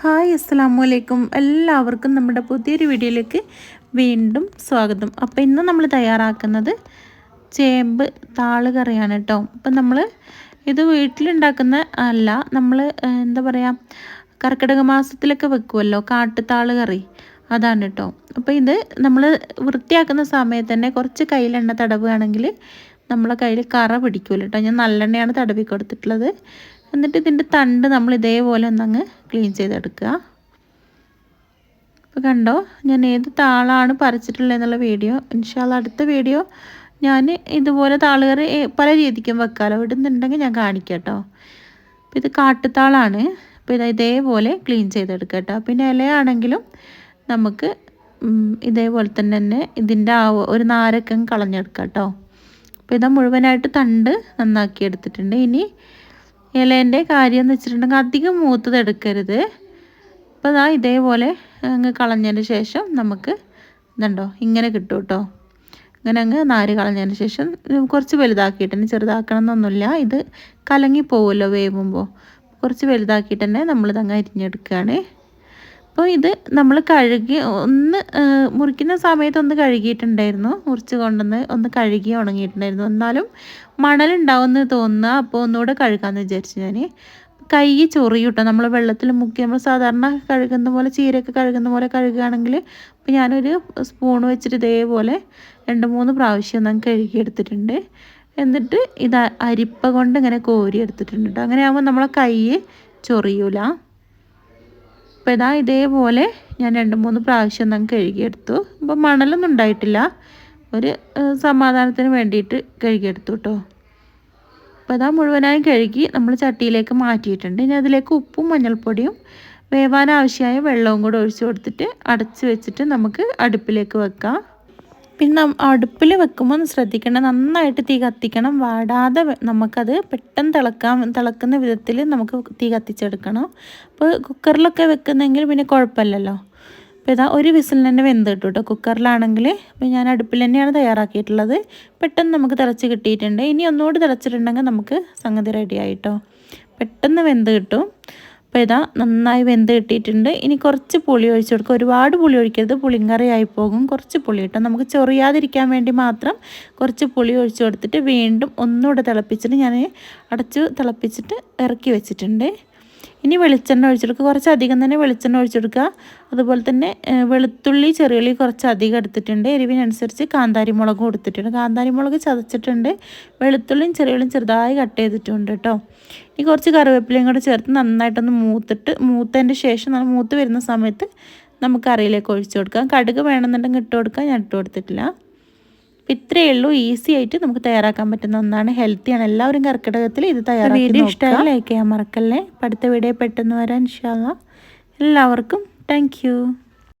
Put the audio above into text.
Hi അസ്സാമു അലൈക്കും. എല്ലാവർക്കും നമ്മുടെ പുതിയൊരു വീഡിയോയിലേക്ക് വീണ്ടും സ്വാഗതം. അപ്പോൾ ഇന്ന് നമ്മൾ തയ്യാറാക്കുന്നത് ചേമ്പ് താൾ കറിയാണ് കേട്ടോ അപ്പം നമ്മൾ ഇത് വീട്ടിലുണ്ടാക്കുന്ന അല്ല നമ്മൾ എന്താ പറയുക കർക്കിടക മാസത്തിലൊക്കെ വെക്കുമല്ലോ കാട്ടുതാൾ കറി. അതാണ് കേട്ടോ അപ്പോൾ ഇത് നമ്മൾ വൃത്തിയാക്കുന്ന സമയത്ത് തന്നെ കുറച്ച് കയ്യിലെണ്ണ തടവുകയാണെങ്കിൽ നമ്മളെ കയ്യിൽ കറ പിടിക്കുമല്ലോ കേട്ടോ ഞാൻ നല്ലെണ്ണയാണ് തടവി കൊടുത്തിട്ടുള്ളത്. എന്നിട്ട് ഇതിന്റെ തണ്ട് നമ്മൾ ഇതേപോലെ ഒന്നങ്ങ് ക്ലീൻ ചെയ്തെടുക്കുക. ഇപ്പോൾ കണ്ടോ ഞാൻ ഏത് താളാണ് പറിച്ചിട്ടുള്ളത് എന്നുള്ള വീഡിയോ. ഇൻഷാല്ല അടുത്ത വീഡിയോ ഞാൻ ഇതുപോലെ താളുകറി പല രീതിക്കും വെക്കാമല്ലോ ഇടുന്നുണ്ടെങ്കിൽ ഞാൻ കാണിക്കാം കേട്ടോ അപ്പോൾ ഇത് കാട്ടുത്താളാണ് അപ്പോൾ ഇത് ഇതേപോലെ ക്ലീൻ ചെയ്തെടുക്കുക കേട്ടോ പിന്നെ ഇലയാണെങ്കിലും നമുക്ക് ഇതേപോലെ തന്നെ തന്നെ ഇതിന്റെ ആ ഒരു നാരക്കം കളഞ്ഞെടുക്കാം കേട്ടോ അപ്പോൾ ഇതാ മുഴുവനായിട്ട് തണ്ട് നന്നാക്കി എടുത്തിട്ടുണ്ട്. ഇനി ഇലേന്റെ കാര്യം എന്ന് വെച്ചിട്ടുണ്ടെങ്കിൽ അധികം മൂത്തത് എടുക്കരുത്. അപ്പോൾ അതാ ഇതേപോലെ അങ്ങ് കളഞ്ഞതിന് ശേഷം നമുക്ക് ഇതുണ്ടോ ഇങ്ങനെ കിട്ടും കേട്ടോ. അങ്ങനെ അങ്ങ് നാര് കളഞ്ഞതിന് ശേഷം കുറച്ച് വലുതാക്കിയിട്ട് തന്നെ ചെറുതാക്കണം എന്നൊന്നുമില്ല ഇത് കലങ്ങി പോകുമല്ലോ വേവുമ്പോൾ. കുറച്ച് വലുതാക്കിയിട്ട് തന്നെ നമ്മളിതങ്ങ് അരിഞ്ഞെടുക്കുകയാണ്. അപ്പോൾ ഇത് നമ്മൾ കഴുകി ഒന്ന് മുറിക്കുന്ന സമയത്ത് ഒന്ന് കഴുകിയിട്ടുണ്ടായിരുന്നു. മുറിച്ച് കൊണ്ടുവന്ന് ഒന്ന് കഴുകി ഉണങ്ങിയിട്ടുണ്ടായിരുന്നു. എന്നാലും മണലുണ്ടാവുമെന്ന് തോന്നുക അപ്പോൾ ഒന്നുകൂടെ കഴുകാമെന്ന് വിചാരിച്ചു ഞാൻ കൈ ചൊറിയൂട്ടോ നമ്മൾ വെള്ളത്തിൽ മുക്കി നമ്മൾ സാധാരണ കഴുകുന്ന പോലെ ചീരയൊക്കെ കഴുകുന്ന പോലെ കഴുകുകയാണെങ്കിൽ ഇപ്പം ഞാനൊരു സ്പൂൺ വെച്ചിട്ട് ഇതേപോലെ രണ്ട് മൂന്ന് പ്രാവശ്യം ഞാൻ കഴുകിയെടുത്തിട്ടുണ്ട്. എന്നിട്ട് ഇത് അരിപ്പ കൊണ്ട് ഇങ്ങനെ കോരി എടുത്തിട്ടുണ്ട് കേട്ടോ അങ്ങനെ ആകുമ്പോൾ നമ്മളെ കൈ ചൊറിയൂല. അപ്പോൾ ഇതാ ഇതേപോലെ ഞാൻ രണ്ട് മൂന്ന് പ്രാവശ്യം നമുക്ക് കഴുകിയെടുത്തു. അപ്പോൾ മണലൊന്നും ഉണ്ടായിട്ടില്ല. ഒരു സമാധാനത്തിന് വേണ്ടിയിട്ട് കഴുകിയെടുത്തു കേട്ടോ അപ്പോൾ ഇതാ മുഴുവനായും കഴുകി നമ്മൾ ചട്ടിയിലേക്ക് മാറ്റിയിട്ടുണ്ട്. ഇനി അതിലേക്ക് ഉപ്പും മഞ്ഞൾപ്പൊടിയും വേവാൻ ആവശ്യമായ വെള്ളവും കൂടെ ഒഴിച്ചു കൊടുത്തിട്ട് അടച്ച് വെച്ചിട്ട് നമുക്ക് അടുപ്പിലേക്ക് വെക്കാം. പിന്നെ അടുപ്പിൽ വെക്കുമ്പോൾ ശ്രദ്ധിക്കണം. നന്നായിട്ട് തീ കത്തിക്കണം. വാടാതെ നമുക്കത് പെട്ടെന്ന് തിളക്കാൻ തിളക്കുന്ന വിധത്തിൽ നമുക്ക് തീ കത്തിച്ചെടുക്കണം. അപ്പോൾ കുക്കറിലൊക്കെ വെക്കുന്നെങ്കിൽ പിന്നെ കുഴപ്പമില്ലല്ലോ. അപ്പോൾ ഇതാ ഒരു വിസിലിന് തന്നെ വെന്ത് കിട്ടും കേട്ടോ കുക്കറിലാണെങ്കിൽ ഇപ്പോൾ ഞാൻ അടുപ്പിൽ തന്നെയാണ് തയ്യാറാക്കിയിട്ടുള്ളത്. പെട്ടെന്ന് നമുക്ക് തിളച്ച് കിട്ടിയിട്ടുണ്ട്. ഇനി ഒന്നുകൂടി തിളച്ചിട്ടുണ്ടെങ്കിൽ നമുക്ക് സംഗതി റെഡി ആയിട്ടോ. പെട്ടെന്ന് വെന്ത് കിട്ടും. അപ്പോൾ ഇതാ നന്നായി വെന്ത് കിട്ടിയിട്ടുണ്ട്. ഇനി കുറച്ച് പുളി ഒഴിച്ചു കൊടുക്കുക. ഒരുപാട് പുളി ഒഴിക്കരുത്. പുളിങ്കറിയായി പോകും. കുറച്ച് പുളി കിട്ടും നമുക്ക് ചൊറിയാതിരിക്കാൻ വേണ്ടി മാത്രം കുറച്ച് പുളി ഒഴിച്ചു കൊടുത്തിട്ട് വീണ്ടും ഒന്നുകൂടെ തിളപ്പിച്ചിട്ട് ഞാൻ അടച്ചു തിളപ്പിച്ചിട്ട് ഇറക്കി വെച്ചിട്ടുണ്ട്. ഇനി വെളിച്ചെണ്ണ ഒഴിച്ചെടുക്കുക. കുറച്ച് അധികം തന്നെ വെളിച്ചെണ്ണ ഒഴിച്ചെടുക്കുക. അതുപോലെ തന്നെ വെളുത്തുള്ളി ചെറിയുള്ളി കുറച്ച് അധികം എടുത്തിട്ടുണ്ട്. എരിവിനനുസരിച്ച് കാന്താരി മുളകും കൊടുത്തിട്ടുണ്ട് കാന്താരി മുളക് ചതച്ചിട്ടുണ്ട്. വെളുത്തുള്ളിയും ചെറിയുള്ളിയും ചെറുതായി കട്ട് ചെയ്തിട്ടുണ്ട് കേട്ടോ. ഇനി കുറച്ച് കറിവേപ്പിലയും കൂടെ ചേർത്ത് നന്നായിട്ടൊന്ന് മൂത്തിട്ട് മൂത്തതിന്റെ ശേഷം നല്ല മൂത്ത് വരുന്ന സമയത്ത് നമുക്ക് കറിയിലേക്ക് ഒഴിച്ചു കൊടുക്കാം. കടുക് വേണമെന്നുണ്ടെങ്കിൽ ഇട്ട് കൊടുക്കാം. ഞാൻ ഇട്ട് കൊടുത്തിട്ടില്ല. ഇത്രയേ ഉള്ളൂ. ഈസി ആയിട്ട് നമുക്ക് തയ്യാറാക്കാൻ പറ്റുന്ന ഒന്നാണ്. ഹെൽത്തിയാണ് എല്ലാവരും കർക്കിടകത്തിൽ ഇത് തയ്യാറാക്കി വീഡിയോ ഇഷ്ടമായി ലൈക്ക് ചെയ്യാൻ മറക്കല്ലേ? അടുത്ത വീഡിയോ പെട്ടെന്ന് വരാൻ ഇൻഷാല്ല എല്ലാവർക്കും താങ്ക്